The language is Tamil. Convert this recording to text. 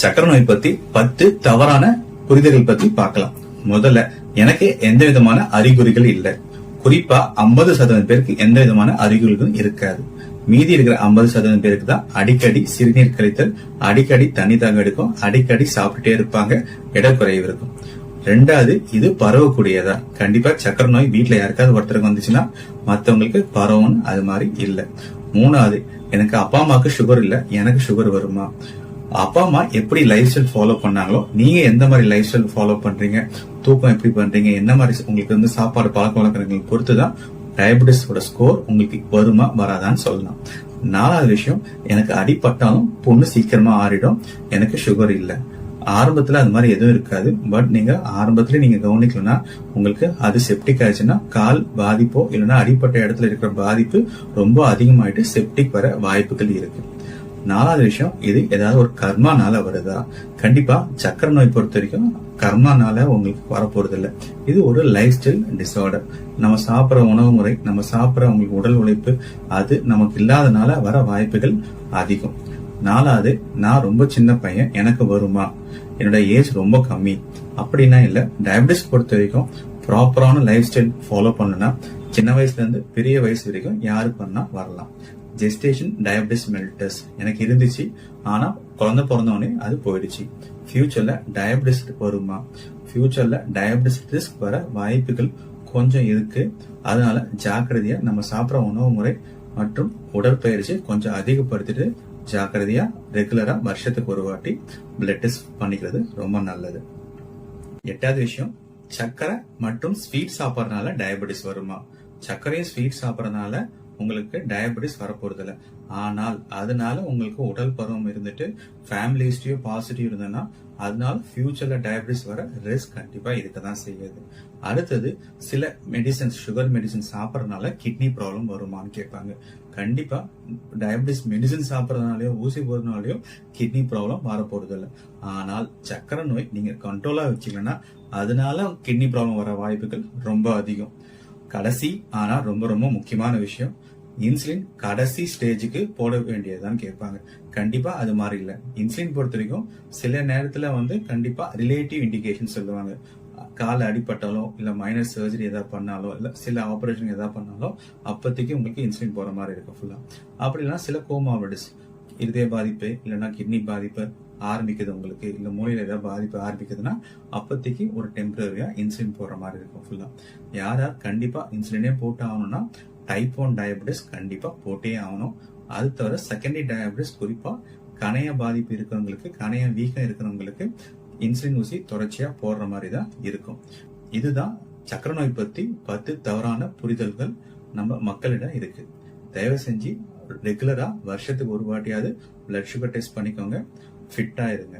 சக்கரை நோய் பத்தி பத்து தவறான புரிதல்கள் பத்தி பார்க்கலாம். முதல்ல எனக்கு எந்த விதமான அறிகுறிகள் இல்லை. குறிப்பா 50% சதவீதம் பேருக்கு எந்த விதமான அறிகுறிகளும் இருக்காது. மீதி இருக்கிற 50% சதவீதம் பேருக்கு தான் அடிக்கடி சிறுநீர் கழித்தல் அடிக்கடி தண்ணி தாங்க எடுக்கும் அடிக்கடி சாப்பிட்டுட்டே இருப்பாங்க இடக்குறைவு இருக்கும். ரெண்டாவது இது பரவக்கூடியதா? கண்டிப்பா சக்கரை நோய் வீட்டுல யாருக்காவது ஒருத்தருக்கு வந்துச்சுன்னா மத்தவங்களுக்கு பரவும் அது மாதிரி இல்ல. மூணாவது எனக்கு அப்பா அம்மாவுக்கு சுகர் இல்ல எனக்கு சுகர் வருமா? அப்பா அம்மா எப்படி லைஃப் ஸ்டைல் ஃபாலோ பண்ணாங்களோ நீங்க எந்த மாதிரி லைஃப் ஸ்டைல் ஃபாலோ பண்றீங்க தூக்கம் எப்படி பண்றீங்க என்ன மாதிரி உங்களுக்கு வந்து சாப்பாடு பழக்க வழக்கங்களை பொறுத்து தான் டயபெட்டிஸோட ஸ்கோர் உங்களுக்கு வருமா வராதான்னு சொல்லலாம். நாலாவது விஷயம் எனக்கு அடிபட்டாலும் பொண்ணு சீக்கிரமா ஆறிடும் எனக்கு சுகர் இல்லை. ஆரம்பத்துல அது மாதிரி எதுவும் இருக்காது பட் நீங்க ஆரம்பத்துல நீங்க கவனிக்கலன்னா உங்களுக்கு அது செப்டிக் ஆயிடுச்சுன்னா கால் பாதிப்போ இல்லைன்னா அடிப்பட்ட இடத்துல இருக்கிற பாதிப்பு ரொம்ப அதிகமாயிட்டு செப்டிக் வர வாய்ப்புகள் இருக்கு. நாலாவது விஷயம் இது ஏதாவது ஒரு கர்மானால வருதா? கண்டிப்பா சக்கரை நோய் பொறுத்த வரைக்கும் கர்மானால உங்களுக்கு வரப்போறது இல்ல இது ஒரு லைஃப் ஸ்டைல் டிசார்டர் நம்ம சாப்பிட்ற உணவு முறை நம்ம சாப்பிட்ற உங்களுக்கு உடல் உழைப்பு அது நமக்கு இல்லாதனால வர வாய்ப்புகள் அதிகம். நாலாவது நான் ரொம்ப சின்ன பையன் எனக்கு வருமா? என்னோட ஏஜ் ரொம்ப கம்மி. அப்படின்னா இல்ல டயபிட்டிஸ் பொறுத்த வரைக்கும் ப்ராப்பரான லைஃப் ஸ்டைல் ஃபாலோ பண்ணுனா சின்ன வயசுல இருந்து பெரிய வயசு வரைக்கும் யாரு பண்ணா வரலாம். ஜெஸ்டேஷன் டயபிட்டிஸ் மெல்டஸ் எனக்கு இருந்துச்சு. ஆனால் குழந்தை பிறந்தோடனே அது போயிடுச்சு. ஃபியூச்சரில் டயபிட்டிஸ் வருமா? ஃபியூச்சரில் டயபிட்டிஸ் ரிஸ்க் வர வாய்ப்புகள் கொஞ்சம் இருக்கு. அதனால ஜாக்கிரதையாக நம்ம சாப்பிட்ற உணவு முறை மற்றும் உடற்பயிற்சி கொஞ்சம் அதிகப்படுத்திட்டு ஜாக்கிரதையாக ரெகுலராக வருஷத்துக்கு ஒரு வாட்டி பிளட் டெஸ்ட் பண்ணிக்கிறது ரொம்ப நல்லது. எட்டாவது விஷயம் சர்க்கரை மற்றும் ஸ்வீட் சாப்பிட்றதுனால டயபெட்டிஸ் வருமா? சர்க்கரையும் ஸ்வீட் சாப்பிட்றதுனால உங்களுக்கு டயபெட்டிஸ் வரப்போறதில்ல. ஆனால் அதனால உங்களுக்கு உடல் பருவம் இருந்துட்டு ஃபேமிலி ஹிஸ்டரியோ பாசிட்டிவ் இருந்ததுன்னா அதனால ஃபியூச்சர்ல டயபெட்டிஸ் வர ரிஸ்க் கண்டிப்பா இருக்க தான் செய்யுது. அடுத்தது சில மெடிசன்ஸ் சுகர் மெடிசன் சாப்பிட்றதுனால கிட்னி ப்ராப்ளம் வருமான்னு கேட்பாங்க. கண்டிப்பா டயபெட்டிஸ் மெடிசன் சாப்பிட்றதுனாலயோ ஊசி போறதுனாலயோ கிட்னி ப்ராப்ளம் வரப்போறது இல்லை ஆனால் சக்கரை நோய் நீங்க கண்ட்ரோலா வச்சீங்கன்னா அதனால கிட்னி ப்ராப்ளம் வர வாய்ப்புகள் ரொம்ப அதிகம். கடைசி ஆனா ரொம்ப ரொம்ப முக்கியமான விஷயம் இன்சுலின் கடைசி ஸ்டேஜுக்கு போட வேண்டியதுதான் கேட்பாங்க. கண்டிப்பா அது மாதிரி இல்லை. இன்சுலின் பொறுத்த வரைக்கும் சில நேரத்துல வந்து கண்டிப்பா ரிலேட்டிவ் இண்டிகேஷன் சொல்லுவாங்க. கால் அடிபட்டாலோ இல்ல மைனர் சர்ஜரி ஏதாவது பண்ணாலோ இல்ல சில ஆபரேஷன் ஏதாவது பண்ணாலோ அப்போதைக்கு உங்களுக்கு இன்சுலின் போற மாதிரி இருக்கும் ஃபுல்லா அப்படி இல்லைன்னா சில கோமாபிடிஸ் இருதய பாதிப்பு இல்லைன்னா கிட்னி பாதிப்பு ஆரம்பிக்குது உங்களுக்கு. இல்ல மூலையில் ஏதாவது பாதிப்பு ஆரம்பிக்குதுன்னா அப்போதைக்கு ஒரு டெம்பரரியாக இன்சுலின் போடுற மாதிரி இருக்கும் ஃபுல்லா யார் யார் கண்டிப்பா இன்சுலினே போட்டு ஆகணும்னா டைப் ஒன் டயபெட்டிஸ் கண்டிப்பா போட்டே ஆகணும். அது தவிர செகண்டரி டயபெட்டிஸ் குறிப்பா கணைய பாதிப்பு இருக்கிறவங்களுக்கு கணைய வீக்கம் இருக்கிறவங்களுக்கு இன்சுலின் ஊசி தொடர்ச்சியா போடுற மாதிரி தான் இருக்கும். இதுதான் சக்கரை நோய் பத்தி பத்து தவறான புரிதல்கள் நம்ம மக்களிடம் இருக்கு. தயவு செஞ்சு ரெகுலரா வருஷத்துக்கு ஒரு வாட்டியாவது பிளட் சுகர் டெஸ்ட் பண்ணிக்கோங்க. ஃபிட்டாக இருங்க